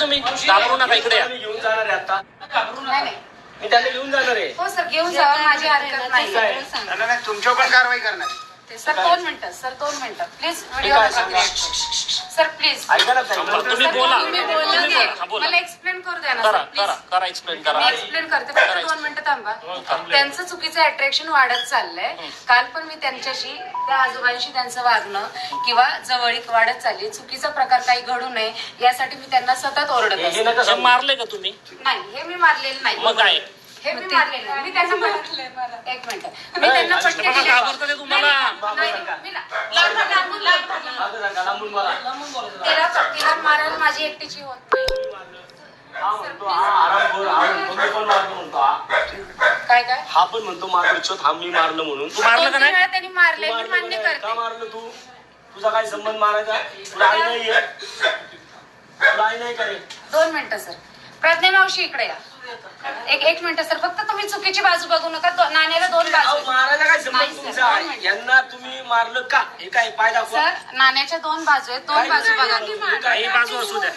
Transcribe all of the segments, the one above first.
तुम्ही घाबरू नका इकडे या. घेऊन जाणार आहे आता. नाही नाही. मी त्यांना घेऊन जाणार आहे. हो सर घेऊन जावा माझी हरकत नाही काय? नाही, नाही, तुमच्यावर पण कारवाई करणार. सर दोन मिनिटं सर दोन मिनिटं. प्लीज व्हिडिओ सांगू? सर. प्लीज ऐका ना. तुम्ही बोला. हा, मला एक्सप्लेन करू द्या ना करा सर करा प्लीज करा एक्सप्लेन करा. मी एक्सप्लेन करते. फक्त दोन मिनिटं थांबा. त्यांचं चुकीचं अट्रॅक्शन वाढत चाललंय. काल पण मी त्यांच्याशी त्या आजोबांशी त्यांचं वागणं किंवा जवळीक वाढत चालली. चुकीचा प्रकार काही घडू नये यासाठी मी त्यांना सतत ओरडत हे- हे असते. नका हे सांगू. मारले का तुम्ही? नाही हे मी मारलेलं नाही. मग काय? हे मी मारलेलं नाही. मी त्यांना म्हटलं एक मिनिट. मी त्यांना नाही, पटके बघा, दिले. घाबरतं ते तुम्हाला. नाही, नाही, नाही, मी ला- लांबून- लांबून- लांबून- मागं सांगा, लांबून मला. तिला तिला मारायला माझी एकटीची होत नाही. हा म्हणतो, हा आरामखोर, हा म्हणतो, मी पण मारलं म्हणतो, हा. काय काय? हा पण म्हणतो मारतो हा मी मारलं म्हणून. तू मारलं का दोन-तीन नाही वेळा त्यांनी मारले मी मारलं मान्य का नाही? का करते. मारलं तू? तुझा काय संबंध मारायचा? तुला आई नाहीये तुला आई नाही करे दोन मिनिटं सर. प्रज्ञा मावशी इकडे या. एक एक मिनिट सर फक्त तुम्ही चुकीची बाजू बघू नका. दो- नाण्याला दोन बाजू. मारायचा काय नाही, संबंध सर, तुमचा दोन मिनिटं. यांना तुम्ही मारलं का? हे काय पाय दाखवा. सर नाण्याच्या दोन बाजू आहेत. दोन बाजू बघा? ही बाजू असू द्या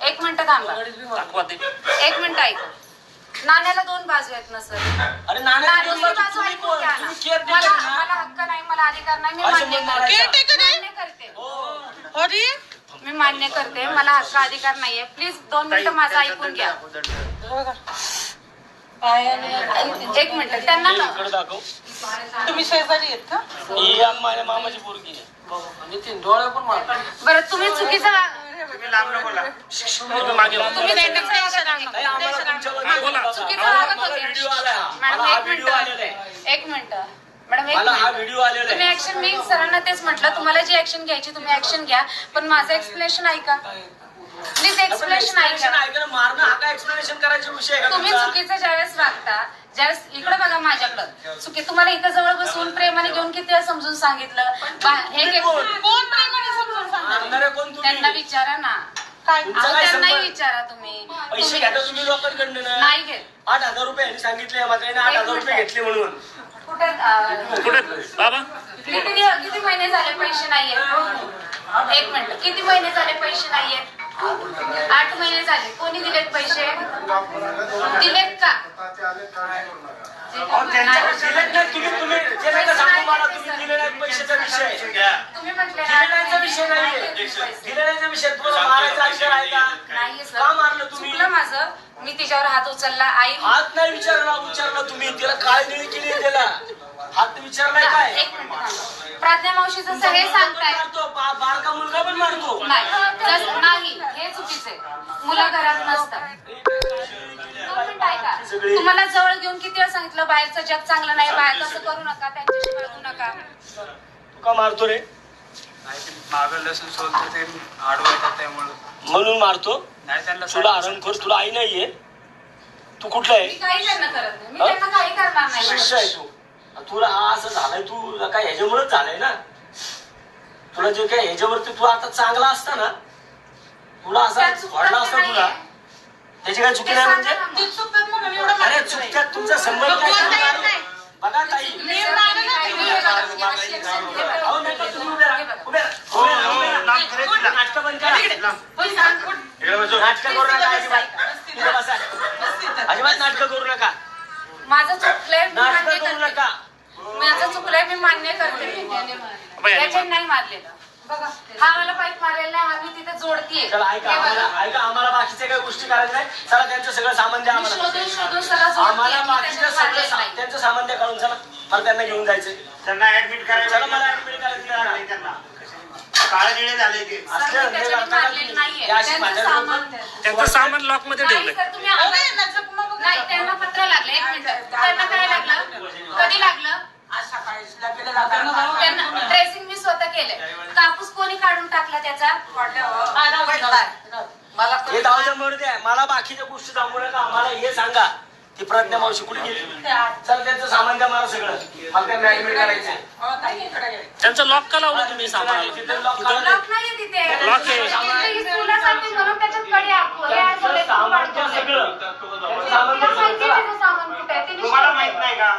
एक मिनिट थांबा. दाखवा ते. एक मिनिट ऐक. नाण्याला दोन बाजू आहेत ना सर? अरे नाण्या नाण्याची बाजू ऐकून घ्या ना. केअर मला मला हक्क नाही मला अधिकार नाही मी मान्य करते. मारायचा? मान्य करते. मी मान्य करते मला हक्क अधिकार नाहीये प्लीज दोन मिनिटं माझं ऐकून घ्या एक मिनिट त्यांना ना इकडे दाखव तुम्ही शेजारी आहेत का ही आम- माझ्या मामाची पोरगी आहे बरं तुम्ही चुकीचा तुम्ही लांब नको बोला तुम्ही मागे वा. तुम्ही चुकीचं वागत ताई, नका. आम्हाला तुमच्याबद्दल हा, बोला. बघा. चुकीचं आम्हाला- वागत मला होते. व्हिडिओ आलाय हा. मॅडम मला हा एक व्हिडिओ आलेला आहे मिनिट एक मिनिट मॅडम एक मला हा मिनिट व्हिडिओ आलेला तुम्ही आहे ऍक्शन मी सरांना तेच म्हटलं तुम्हाला जी ऍक्शन घ्यायची तुम्ही ऍक्शन घ्या पण माझं एक्सप्लेनेशन ऐका. प्लीज एक्सप्लेनेशन एक्सप्लेनेशन ऐका. मारणं हा काय एक्सप्लेनेशन करायचा विषय आहे का तुम्ही तुमचा? चुकीचं ज्यावेळेस वागता ज्यावेळेस इकडे बघा माझ्याकडं. चुकी तुम्हाला इथं जवळ बसून प्रेमाने घेऊन किती वेळा समजून सांगितलं? बा- हे घे- कोण? प्रेमाने समजून सांगणार कोण त्यांना तुम्ही विचारा ना. काय? तुमचा अहो, काय त्यांनाही संबंध? विचारा तुम्ही. पैसे तुम्ही- घ्या तुम्ही लोकांकडनं? ना नाही घेत. आठ हजार रुपये यांनी सांगितले याने आठ हजार रुपये घेतले म्हणून. कुठे बाबा? किती किती महिने झाले पैसे नाहीये? एक मिनिट. किती महिने झाले पैसे नाहीये? आठ महिने झाले. कोणी दिलेत पैसे? दिलेत का? तुम्ही तुम्ही ते नका सांगू मला तुम्ही दिले नाहीत पैशाचा विषय तुम्ही म्हटले दिलेल्याचा विषय नाहीये. दिलेल्याचा विषय तुम्हाला मारायचा अधिकार आहे का नाहीये. सर का मारलं तुम्ही? माझं. मी तिच्यावर हात उचलला आई हात नाही विचारला विचारला तुम्ही. तिला काय निळी केली त्याला. हात विचारलाय काय? एक मिनिट थांबा. प्राज्ञा मावशी जसं हे सांगताय मारतो बा- बारका मुलगा पण मारतो. नाही जस- नाही हे चुकीचे मुलं घरात नसतात. दोन मिनिटं ऐका. तुम्हाला जवळ घेऊन किती वेळ सांगितलं बाहेरचं जग चांगलं नाही बाहेर तसं करू नका त्यांच्याशी वागू नका. तू का मारतो रे? मागं लसूण सोलतो ते आडवं येतात त्यामुळं म्हणून मारतो नाही त्यांना तुला हरणखोर तुला आई नाहीये तू कुठला मी आहे काही त्यांना करत नाही मी हा? त्यांना काही करणार नाही शिष्य आहे तू तुला हा असं झालंय तू काय ह्याच्यामुळेच झालंय ना तुला जे काय ह्याच्यावरती तू आता चांगला असता ना तुला असा त्यात वाढला असता नाहीये. तुला त्याची काय चुकी ते नाही सांगा म्हणजे ना मग. ती चुकतात म्हणून एवढं अरे नाही. चुकत्यात तुमचा संबंध काय. बघा ताई मी नाही. मी. अहो नका तुम्ही नाटकं बंद करा. होय, सांग, कुठं? नाटकं करू नका अजिबात. बसा. नाटकं करू नका. माझं चुकलंय मी मान्य नाटकं करू करते. नका. माझं चुकलंय मी मान्य करते. नाही मारलेलं. बघा. हा मला पाईप मारलेला आहे हा मी तिथे जोडतीये. चला ऐका हे बघा. आम्हाला ऐका आम्हाला बाकीच्या काही गोष्टी करायच्या नाही चला त्यांचं सगळं सामान द्या मी आम्हाला. शोधून शोधून सगळं जोडतीये आम्हाला मी बाकीचं त्याच्यात सगळं मारलेलं सा- नाही. त्यांचं सामान द्या काढून चला. मला त्यांना घेऊन जायचंय. त्यांना ऍडमिट चला मला ऍडमिट काळे निळे झाले ते. असलं हे मारलेलं? नाहीये. हे अशी त्यांचं सामान लोकं- द्या. त्यांचं सामान लॉकमध्ये नाही, ठेवलंय. सर, तुम्ही अहो, आम्हाला- नाही, यांना जखमा बघा. नाही त्यांना पत्र लागलं. एक मिनिट. त्यांना काय लागलं? कधी लागलं? त्यांना ड्रेसिंग मी स्वतः केलंय. कापूस कोणी काढून टाकला त्याचा? मला हे मला बाकीच्या गोष्टी सांगू नका. आम्हाला हे सांगा. ती प्रज्ञा मावशी कुठे गेली? चल त्यांचं सामान द्या मला सगळं. मला त्यांना ऍडमिट त्यांचं लॉक का लावलं तुम्ही सामानाला तिथे lock काढून दे. लॉक नाहीये तिथे लॉक आहे. तिथे ही चुलासाठी म्हणून त्याच्यात कडे आखो. हे त्यांचं आखो, सामान द्या काढतो. सगळं त्यांचं सामान तिला द्या माहिती सगळं. आहे तिचं सामान कुठे आहे. तिने तुम्हाला शोधलंय. माहीत नाही का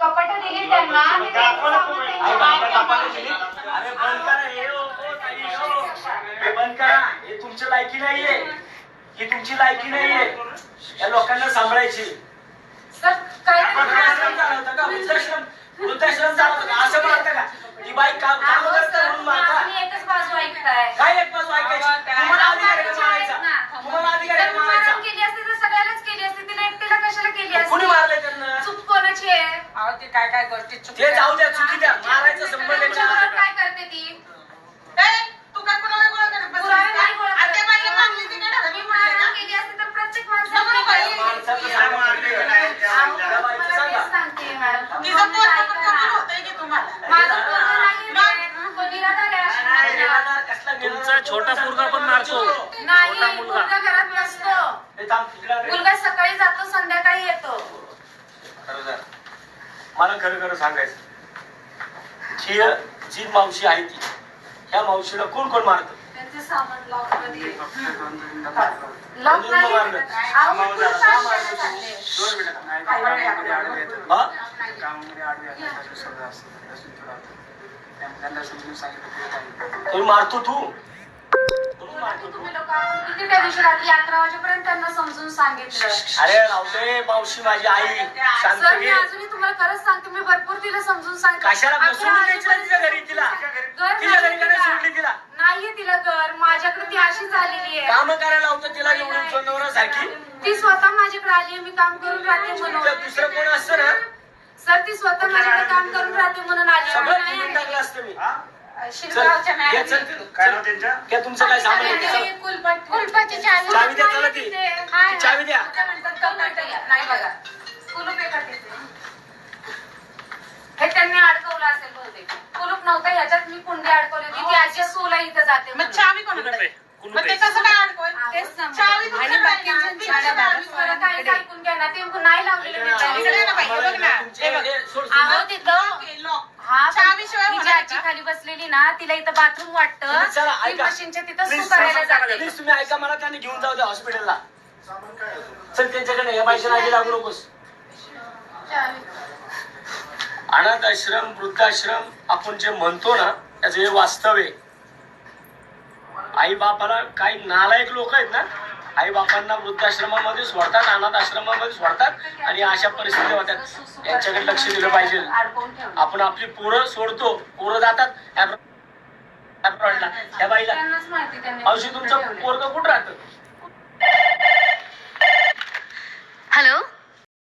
कपाटं दिली त्यांना आणि त्यांचं सामान त्यांच्या ऐका, बाहेर ऐका, कपाटं ठेवलं. दिली. अरे बंद करा हे हो, हो, ताई, हो. हे बंद करा हे तुमच्या लायकी नाहीये ही तुमची लायकी नाहीये या लोकांना सांभाळायची सर काय चालवता का वृद्धाश्रम वृद्धाश्रम चालवता का ती बाई काम काम करते म्हणून मारता. तुम्ही एकच बाजू ऐकताय. काय एक बाजू ऐकायची. तुम्हाला अधिकार आहे तुम्हाला अधिकार आहे मारण केली असती तर सगळ्यालाच केली असती. तिला एकटीला कशाला केली कुणी असती? मारले त्यांना? चूक कोणाची आहे? अहो ते काय काय गोष्टी ते जाऊ द्या चुकी द्या मारायचा संबंध तुमच्याबरोबर याच्यात. काय करते ती ए, तू काय पुरावे गोळा करत बसलीस पुरावे का? नाही गोळा आणि त्या करत. बाईला मारली ती काय झालं? मी मारण केली असती तर प्रत्येक नको नको बाई. माणसाला माणसाचं सांगा तुम्ही. अहो, त्या बाईचं मला सांगा. तेच सांगते मॅडम तिचं पोरगं पण कबूल होतंय की तुम्हाला माझं पोरगं नाही रे. तो निराधार आहे अशी नाही, माझ्या. निराधार कसला निराधार तुमचा छोटा पोरगा पण मारतो. नाही मुलगा. मुलगा घरात नसतो. हे थांब, तिकडं रे. मुलगा सकाळी जातो संध्याकाळी येतो. खरं. मला खरं खरं सांगायचं. ही जी मावशी आहे ती ह्या मावशीला कोण कोण मारत? त्यांचे सामान लॉकमध्ये. लॉक नाही. अहो, मी काम करायला चालले. हा? तुम्ही मारतो तू? किती त्या दिवशी रात्री अकरा वाजेपर्यंत त्यांना समजून सांगितलं अरे रावते मावशी माझी आई शांत सर मी घे अजूनही तुम्हाला खरंच सांगते मी भरपूर तिला समजून सांगितलं. कशाला आपल्या सोडून द्यायची ना तिच्या घरी तिला? घर तिच्या घरी नाही का नाही तिला. सोडली तिला? नाहीये तिला घर. माझ्याकडे ती अशीच आलेली आहे. काम करायला लावतो तिला चोंदवरा सारखी ती स्वतः माझ्याकडे आली मी काम करून राहते म्हणून. दुसरं कोण असतं ना? सर ती स्वतः माझ्याकडे काम करून राहते म्हणून आली सगळं नाही निवडून आली. टाकलं असतं मी. चल, शिरगावच्या घे, मॅडम चल, चल. काय तुमचं काय सामान आहे? चल. कुलपाची चावी चावी द्या त्याला ती. तिथे. ती चावी द्या. काय म्हणतात, कपाट आहे. नाही बघा कुलूप आहे का तिथे? हे त्यांनी अडकवलं असेल बहुतेक कुलूप नव्हतं ह्याच्यात मी कुंडी अडकवली होती ती आजी सोला इथं जाते मग म्हणून. चावी कुलूप कोणाकडे आहे, कुलूप मग ते आहे. कसं काय अडकवल तेच सांगते. चावी तुमच्याकडे आणि आहे ना? मला काहीच? ऐकून घ्या ना ते नाही लावलेलं मी इकडे इकडे चावी. ना बाई, हे बघ ना. तुमचे- हे बघ. हे सोड, अहो सोड. तिथं. हा चावीशिवाय मी जी होणार आजी का? खाली बसलेली ना तिला इथं बाथरूम वाटतं. तुम्ही चला, ती ऐका. मशीनच्या तिथं Please, सू करायला जाते. प्लीज तुम्ही ऐका मला त्यांनी घेऊन जाऊ द्या हॉस्पिटलला चल त्यांच्याकडे या बाईच्या नादी लागू नकोस. अनाथ आश्रम वृद्धाश्रम आपण जे म्हणतो ना त्याचं हे वास्तव आहे. आई बापाला काही नालायक लोक आहेत ना आई बापांना वृद्धाश्रमामध्ये सोडतात अनाथ आश्रमामध्ये सोडतात आणि अशा परिस्थिती होतात. यांच्याकडे लक्ष दिलं पाहिजे. आपण आपली पोरं सोडतो पोरं जातात. ह्या बाईला. मावशी तुमचं. पोरग कुठं राहतं? हॅलो?